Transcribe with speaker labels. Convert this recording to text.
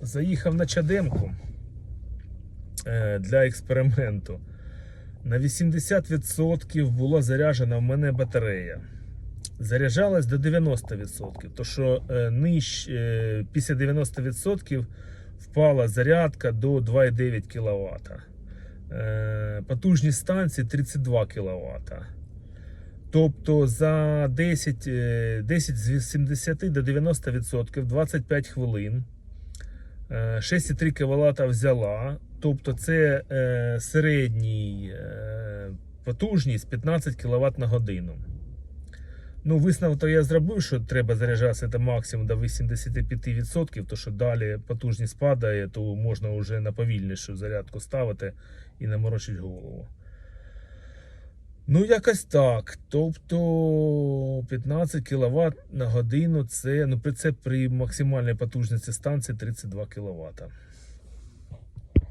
Speaker 1: заїхав на Чадемку е, для експерименту. На 80% була заряджена в мене батарея. Заряджалась до 90%. То що е, ниж, е, після 90% впала зарядка до 2,9 кВт. Потужність станції 32 кВт. Тобто за 10, е, 10 з 80 до 90% 25 хвилин. Е, 6,3 кВт взяла. Тобто це е, середній е, потужність 15 кВт на годину. Ну, висновок я зробив, що треба заряджатися максимум до 85%, то що далі потужність падає, то можна вже на повільнішу зарядку ставити і не морочить голову. Ну, якось так. Тобто 15 кВт на годину це, ну, це при максимальній потужності станції 32 кВт.